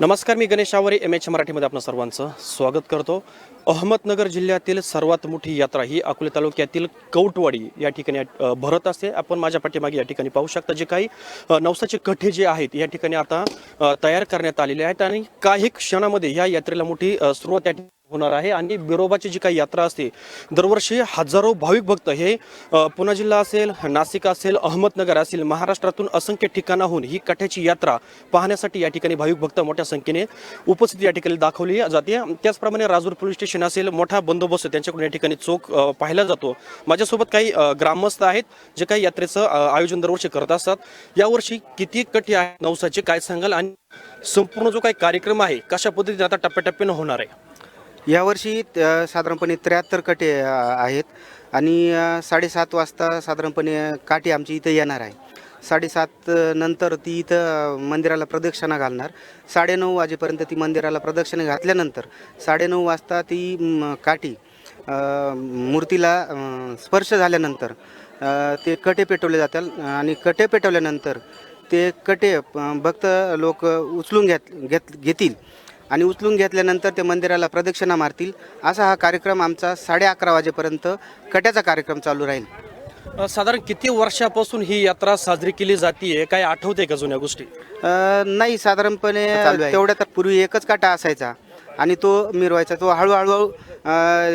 नमस्कार मी Ganesh Aware M H मराठीमध्ये आपलं सर्वांचं स्वागत करतो. अहमदनगर जिल्ह्यातील सर्वात मोठी यात्रा ही अकोले तालुक्यातील कौटवाडी या ठिकाणी भरत असते. आपण माझ्या पाठीमागे या ठिकाणी पाहू शकता जे काही नवसाचे कठे जे आहेत या ठिकाणी आता तयार करण्यात आलेले आहेत. आणि काही क्षणामध्ये या यात्रेला मोठी सुरुवात या होणार आहे. आणि बिरोबाची जी काही यात्रा असते दरवर्षी हजारो भाविक भक्त हे पुणे जिल्हा असेल नाशिक असेल अहमदनगर असेल महाराष्ट्रातून असंख्य ठिकाणाहून ही कठ्याची यात्रा पाहण्यासाठी या ठिकाणी भाविक भक्त मोठ्या संख्येने उपस्थिती या ठिकाणी दाखवली जाते. त्याचप्रमाणे राजूर पोलीस स्टेशन असेल मोठा बंदोबस्त त्यांच्याकडून या ठिकाणी चोख पाहिला जातो. माझ्यासोबत काही ग्रामस्थ आहेत जे काही यात्रेचं आयोजन दरवर्षी करत असतात. यावर्षी किती कठी आहे? नवसाचे काय सांगाल? आणि संपूर्ण जो काही कार्यक्रम आहे कशा पद्धतीने आता टप्प्याटप्प्यानं होणार आहे? यावर्षी साधारणपणे त्र्याहत्तर कटे आहेत. आणि साडेसात वाजता साधारणपणे काठी आमची इथं येणार आहे. साडेसात नंतर ती इथं मंदिराला प्रदक्षिणा घालणार. साडेनऊ वाजेपर्यंत ती मंदिराला प्रदक्षिणा घातल्यानंतर साडेनऊ वाजता ती काठी मूर्तीला स्पर्श झाल्यानंतर ते कटे पेटवले जातात आणि कटे पेटवल्यानंतर ते कटे भक्त लोक उचलून घेत घेत घेतील. आणि उचलून घेतल्यानंतर ते मंदिराला प्रदक्षिणा मारतील. असा हा कार्यक्रम आमचा साडे अकरा वाजेपर्यंत कट्याचा कार्यक्रम चालू राहील. साधारण किती वर्षापासून ही यात्रा साजरी केली जाते काय आठवते का जुन्या गोष्टी? नाही साधारणपणे तेवढ्या तर पूर्वी एकच काटा असायचा आणि तो मिरवायचा. तो हळूहळू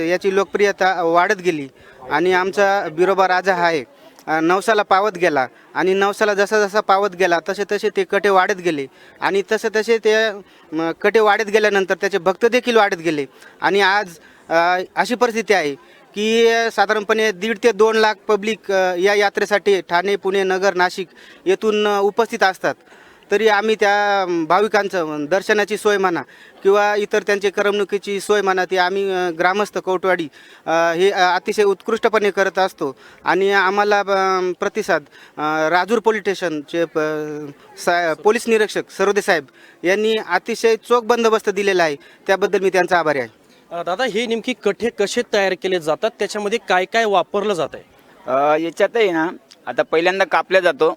याची लोकप्रियता वाढत गेली आणि आमचा बिरोबा राजा हा आहे अ, नवसाला पावत गेला आणि नवसाला जसा जसा पावत गेला तसे तसे ते कटे वाढत गेले. आणि तसे तसे ते कटे वाढत गेल्यानंतर त्याचे भक्त देखील वाढत गेले. आणि आज अशी परिस्थिती आहे की साधारणपणे दीड ते दोन लाख पब्लिक या यात्रेसाठी ठाणे पुणे नगर नाशिक येथून उपस्थित असतात. तरी आम्ही त्या भाविकांचं दर्शनाची सोय म्हणा किंवा इतर त्यांची करमणुकीची सोय म्हणा ती आम्ही ग्रामस्थ कौटवाडी हे अतिशय उत्कृष्टपणे करत असतो. आणि आम्हाला प्रतिसाद राजूर पोलीस स्टेशनचे सा पोलीस निरीक्षक सरोदे साहेब यांनी अतिशय चोख बंदोबस्त दिलेला आहे. त्याबद्दल मी त्यांचा आभारी आहे. दादा हे नेमकी कठे कसे तयार केले जातात? त्याच्यामध्ये काय काय वापरलं जात आहे याच्यात आहे ना आता पहिल्यांदा कापल्या जातो.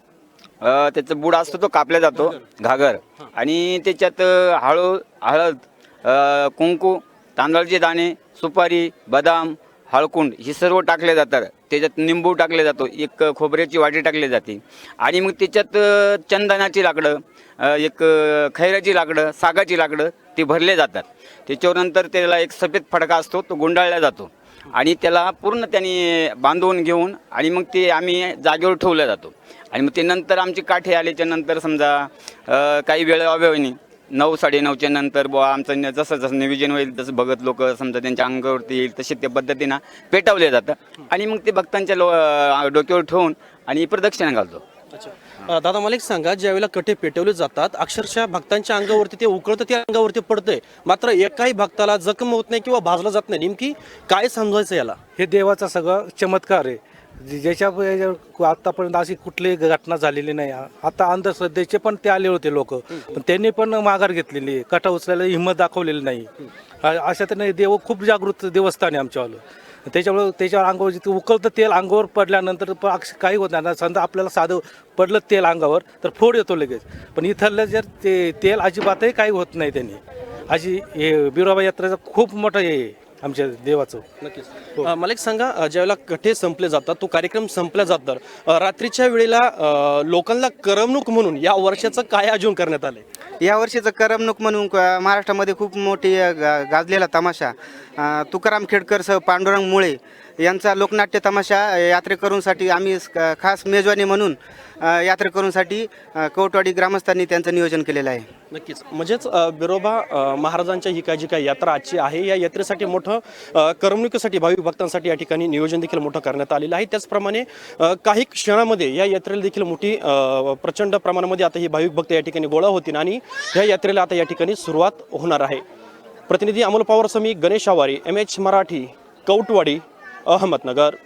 अ, त्याचं बुड असतो तो कापला जातो घागर. आणि त्याच्यात अ, हळू हळद अ, कुंकू तांदळाचे दाणे सुपारी बदाम हळकुंड हे सर्व टाकले जातात. त्याच्यात निंबू टाकले जातो एक खोबऱ्याची वाटी टाकली जाते. आणि मग त्याच्यात अ, चंदनाची लाकडं अ, एक अ, खैराची लाकडं सागाची लाकडं ते भरले जातात. त्याच्यावर नंतर त्याला एक सफेद फडका असतो तो गुंडाळला जातो. आणि त्याला पूर्ण त्यांनी बांधून घेऊन आणि मग ते आम्ही जागेवर ठेवलं जातो. आणि मग ते नंतर आमची काठे आल्याच्यानंतर समजा काही वेळ अव्यवनी नऊ साडेनऊच्या नंतर बुवा आमचं न- जसं जसं नियोजन होईल तसं भगत लोक समजा त्यांच्या अंगावरती येईल तसे त्या पद्धतीनं पेटवले जातं. आणि मग ते भक्तांच्या लो डोक्यावर ठेवून आणि प्रदक्षिणा घालतो. अच्छा. दादा मला एक सांगा ज्या वेळेला कठे पेटवले जातात अक्षरशः भक्तांच्या अंगावरती ते उकळतं त्या अंगावरती पडतंय. मात्र एकाही भक्ताला जखम होत नाही किंवा भाजलं जात नाही. नेमकी काय समजायचं याला? हे देवाचा सगळं चमत्कार आहे. ज्याच्या आतापर्यंत अशी कुठलीही घटना झालेली नाही. आता अंधश्रद्धेचे पण ते आले होते लोक. पण त्यांनी पण माघार घेतलेली आहे. कटा उचलायला हिंमत दाखवलेली नाही. अशा त्याने देव खूप जागृत देवस्थान आहे आमच्यावालं. त्याच्यामुळे त्याच्यावर अंगावर जिथे उकळतं तेल अंगावर पडल्यानंतर अक्ष- काही होत नाही. ना समजा आपल्याला साधं पडलं तेल अंगावर तर फोड येतो लगेच. पण इथलं जर ते तेल अजिबातही काही होत नाही त्यांनी. अशी हे बिरोबा यात्रेचं खूप मोठं हे आमच्या देवाचं. नक्कीच. अ, मला एक सांगा अ, ज्यावेळेला कठे संपले जातात तो कार्यक्रम संपला जातात अ, रात्रीच्या वेळेला अ, लोकांना करमणूक म्हणून या वर्षाचं काय आयोजन करण्यात आलंय? या वर्षीचं करमणूक म्हणून क- महाराष्ट्रामध्ये खूप मोठी अ, गा गाजलेला तमाशा. अ, तुकाराम खेडकर सह पांडुरंग मुळे यांचा लोकनाट्य तमाशा यात्रेकरूंसाठी आम्ही खास मेजवानी म्हणून यात्रेकरूंसाठी कवटवाडी ग्रामस्थांनी त्यांचं नियोजन केलेलं आहे. नक्कीच. म्हणजेच बिरोबा महाराजांच्या ही काय जी काय यात्रा आजची आहे या यात्रेसाठी मोठं करमणुकीसाठी भाविक भक्तांसाठी या ठिकाणी नियोजन देखील मोठं करण्यात आलेलं आहे. त्याचप्रमाणे काही क्षणामध्ये या यात्रेला देखील मोठी प्रचंड प्रमाणामध्ये आता ही भाविक भक्त या ठिकाणी गोळा होतील आणि या यात्रेला आता या ठिकाणी सुरुवात होणार आहे. प्रतिनिधी अमोल पवार समी गणेश आवारी एम एच मराठी कौटवाडी अहमदनगर।